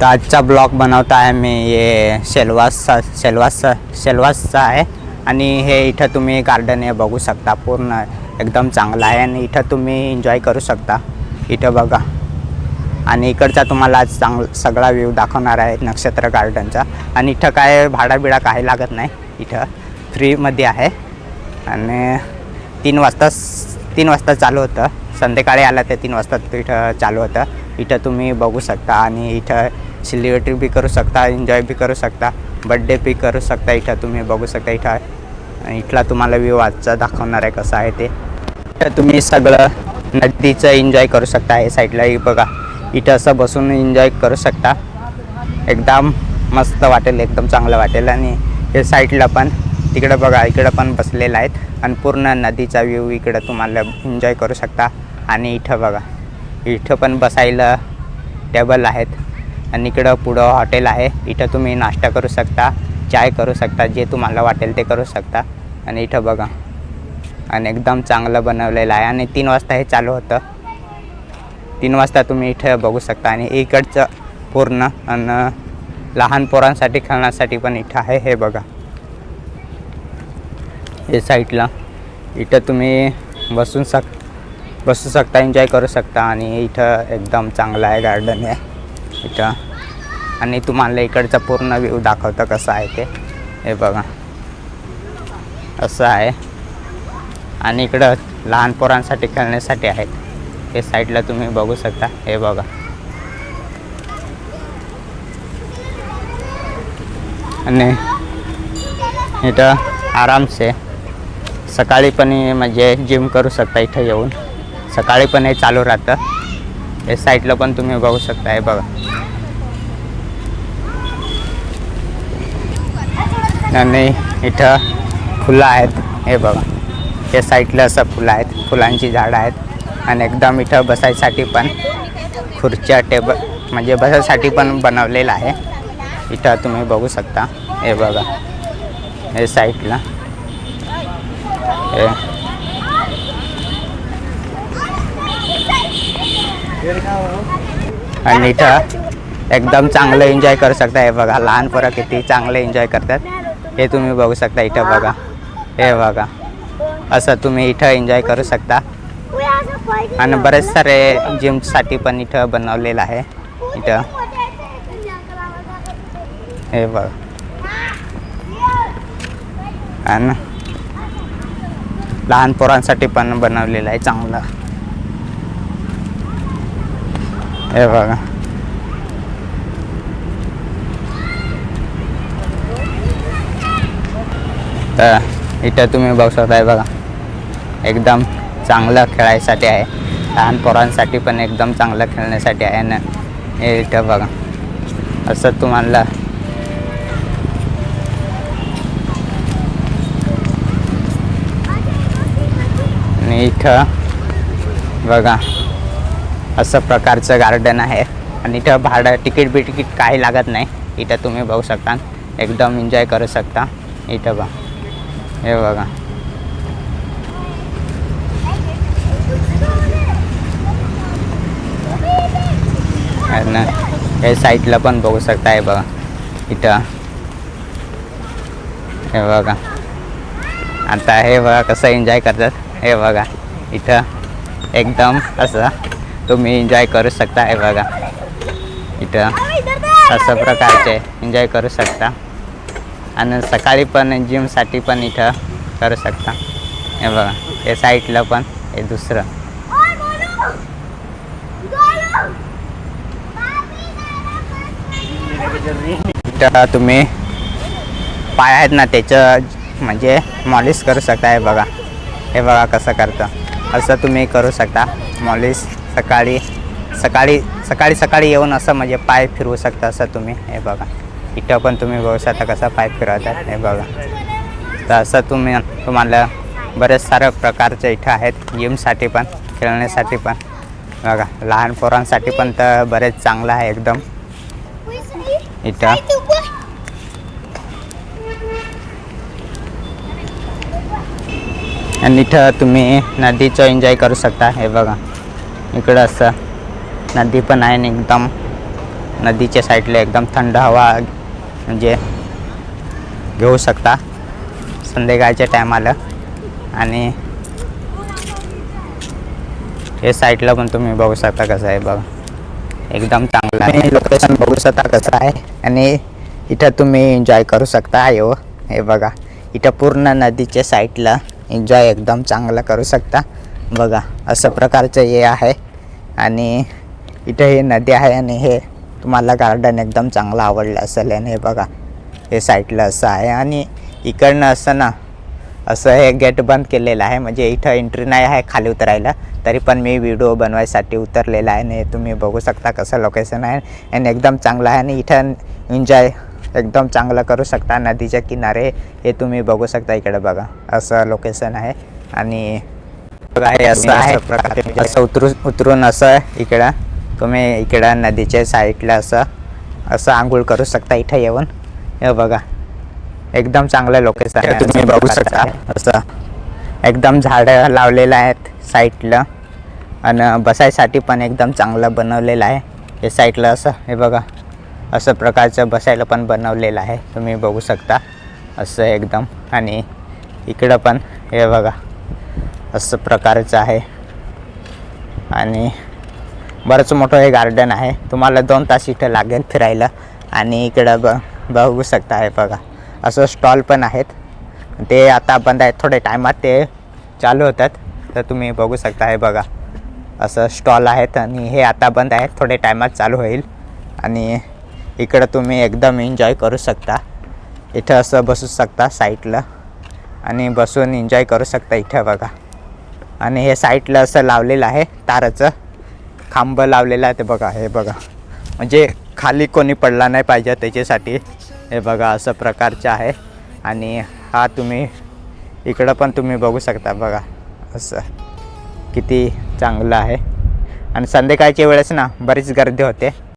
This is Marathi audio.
तर आजचा ब्लॉग बनवता आहे मी. हे शेलवासचा शेलवासचा शेलवासचा आहे. आणि हे इथं तुम्ही गार्डन हे बघू शकता. पूर्ण एकदम चांगलं आहे आणि इथं तुम्ही एन्जॉय करू शकता. इथं बघा. आणि इकडचा तुम्हाला आज चांग सगळा व्ह्यू दाखवणार आहे नक्षत्र गार्डनचा आणि इथं काय भाडा बिडा काही लागत नाही. इथं फ्रीमध्ये आहे. आणि तीन वाजता तीन वाजता चालू होतं. संध्याकाळी आला ते तीन वाजता इथं चालू होतं. इथं तुम्ही बघू शकता आणि इथं सेलिब्रेटी बी करू शकता एन्जॉय बी करू शकता बड्डे बी करू शकता इथं तुम्ही बघू शकता इथं. इथला तुम्हाला व्ह्यू आजचा दाखवणार आहे कसं आहे ते. इथं तुम्ही सगळं नदीचं एन्जॉय करू शकता हे साईडलाही बघा. इथं असं बसून एन्जॉय करू शकता. एकदम मस्त वाटेल एकदम चांगलं वाटेल आणि हे साईडला पण तिकडं बघा इकडं पण बसलेलं आहेत आणि पूर्ण नदीचा व्ह्यू इकडं तुम्हाला एन्जॉय करू शकता. आणि इथं बघा. इथं पण बसायला टेबल आहेत. आणि इकडं पुढं हॉटेल आहे. इथं तुम्ही नाश्ता करू शकता चाय करू शकता जे तुम्हाला वाटेल ते करू शकता. आणि इथं बघा. आणि एकदम चांगलं बनवलेलं आहे. आणि तीन वाजता हे चालू होतं. तीन वाजता तुम्ही इथं बघू शकता. आणि इकडचं पूर्ण आणि लहान पोरांसाठी खेळण्यासाठी पण इथं आहे. हे बघा. हे साईडला इथं तुम्ही बसून शक बसू शकता एन्जॉय करू शकता. आणि इथं एकदम चांगलं आहे गार्डन आहे. इथं. आणि तुम्हाला इकडचा पूर्ण व्ह्यू दाखवतं कसं आहे ते. हे बघा. असं आहे. आणि इकडं लहान पोरांसाठी खेळण्यासाठी आहेत. हे साईडला तुम्ही बघू शकता. हे बघा. आणि इथं आरामसे सकाळी पण म्हणजे जिम करू शकता इथं येऊन. सकाळी पण हे चालू राहतं. हे साईडला पण तुम्ही बघू शकता हे बघा. आणि इथं फुलं आहेत हे बघा. हे साईडला असं फुलं आहेत फुलांची झाडं आहेत. आणि एकदम इथं बसायसाठी पण खुर्च्या टेबल म्हणजे बसायसाठी पण बनवलेलं आहे. इथं तुम्ही बघू शकता हे बघा. हे साईडला हे आणि इथं एकदम चांगलं एन्जॉय करू शकता. हे बघा लहान पोरं किती चांगलं एन्जॉय करतात. हे तुम्ही बघू शकता इथं बघा. हे बघा. असं तुम्ही इथं एन्जॉय करू शकता. आणि बरेच सारे जिमसाठी पण इथं बनवलेलं आहे. इथं. हे बघ. आणि लहान पोरांसाठी पण बनवलेलं आहे चांगलं. हे बघा. तर इथं तुम्ही बघू शकता बघा. एकदम चांगलं खेळायसाठी आहे. लहान पोरांसाठी पण एकदम चांगलं खेळण्यासाठी आहे ना. हे इथं बघा. असं तुम्हाला इथं बघा. असं प्रकारचं गार्डन आहे. आणि इथं भाडं तिकीट बिटिकीट काही लागत नाही. इथं तुम्ही बघू शकता. एकदम एन्जॉय करू शकता. इथं बघा. हे बघा. आणि हे साईडला पण बघू शकता. हे बघा. इथं. हे बघा. आता हे बघा कसं एन्जॉय करतात. हे बघा. इथं. एकदम असं. तुम्ही एन्जॉय करू शकता. हे बघा. इथं असं प्रकारचे एन्जॉय करू शकता. आणि सकाळी पण जिमसाठी पण इथं करू शकता. हे बघा. हे साईडला पण हे दुसरं. इथं तुम्ही पाय आहेत ना त्याचं म्हणजे मॉलिश करू शकता. हे बघा. हे बघा कसं करतं. असं तुम्ही करू शकता. मॉलिश. सकाळी सकाळी सकाळी सकाळी येऊन असं म्हणजे पाय फिरवू शकता असं तुम्ही. हे बघा. इथं पण तुम्ही बघू शकता कसं पाय फिरवतात. हे बघा. तर असं तुम्ही तुम्हाला बरेच सारे प्रकारचे इथं आहेत. जिमसाठी पण खेळण्यासाठी पण. बघा लहान पोरांसाठी पण तर बरेच चांगलं आहे एकदम. इथं. आणि इथं तुम्ही नदीचं एन्जॉय करू शकता. हे बघा. इकडं असं नदी पण आहे आणि एकदम नदीच्या साईडला एकदम थंड हवा म्हणजे घेऊ शकता. संध्याकाळच्या टायमाला आणि हे साईडला पण तुम्ही बघू शकता कसं आहे बघा. एकदम चांगलं आहे. लोकेशन बघू शकता कसं आहे. आणि इथं तुम्ही एन्जॉय करू शकता. हो. हे बघा. इथं पूर्ण नदीच्या साईडला एन्जॉय एकदम चांगलं करू शकता. बघा. असं प्रकारचं हे आहे. आणि इथं हे नदी आहे आणि हे तुम्हाला गार्डन एकदम चांगलं आवडलं असेल आणि हे बघा हे साईडला असं आहे. आणि इकडनं असं ना असं हे गेट बंद केलेलं आहे. म्हणजे इथं एंट्री नाही आहे खाली उतरायला तरी पण मी व्हिडिओ बनवायसाठी उतरलेला आहे आणि तुम्ही बघू शकता कसं लोकेशन आहे. आणि एकदम चांगलं आहे आणि इथं एन्जॉय एकदम चांगलं करू शकता नदीच्या किनारे. हे तुम्ही बघू शकता इकडे बघा असं लोकेशन आहे. आणि बघा हे असं आहे. असं उतरू उतरून असं इकडं तुम्ही इकडं नदीच्या साईडला असं असं आंघोळ करू शकता इथं येऊन. हे बघा एकदम चांगलं लोकेशन आहे. तुम्ही बघू शकता. असं एकदम झाडं लावलेलं आहेत साईडला आणि बसायसाठी पण एकदम चांगलं बनवलेलं आहे. हे साईडला असं हे बघा. असं प्रकारचं बसायला पण बनवलेलं आहे. तुम्ही बघू शकता. असं एकदम. आणि इकडं पण हे बघा. असं प्रकारचं आहे. आणि बरंच मोठं हे गार्डन आहे. तुम्हाला दोन तास इथं लागेल फिरायला. आणि इकडं ब बघू शकता आहे बघा. असं स्टॉल पण आहेत. ते आता बंद आहेत. थोड्या टायमात ते चालू होतात. तर तुम्ही बघू शकता हे बघा. असं स्टॉल आहेत आणि हे आता बंद आहेत. थोड्या टायमात चालू होईल. आणि इकडं तुम्ही एकदम एन्जॉय करू शकता. इथं असं बसू शकता साईडला आणि बसून एन्जॉय करू शकता इथं बघा. आणि हे साईडला असं लावलेलं आहे ताराचं. खांब लावलेलं आहे ते बघा हे बघा. म्हणजे खाली कोणी पडला नाही पाहिजे त्याच्यासाठी. हे बघा असं प्रकारचं आहे. आणि हा तुम्ही इकडं पण तुम्ही बघू शकता बघा. असं किती चांगलं आहे. आणि संध्याकाळच्या वेळेस ना बरीच गर्दी होते.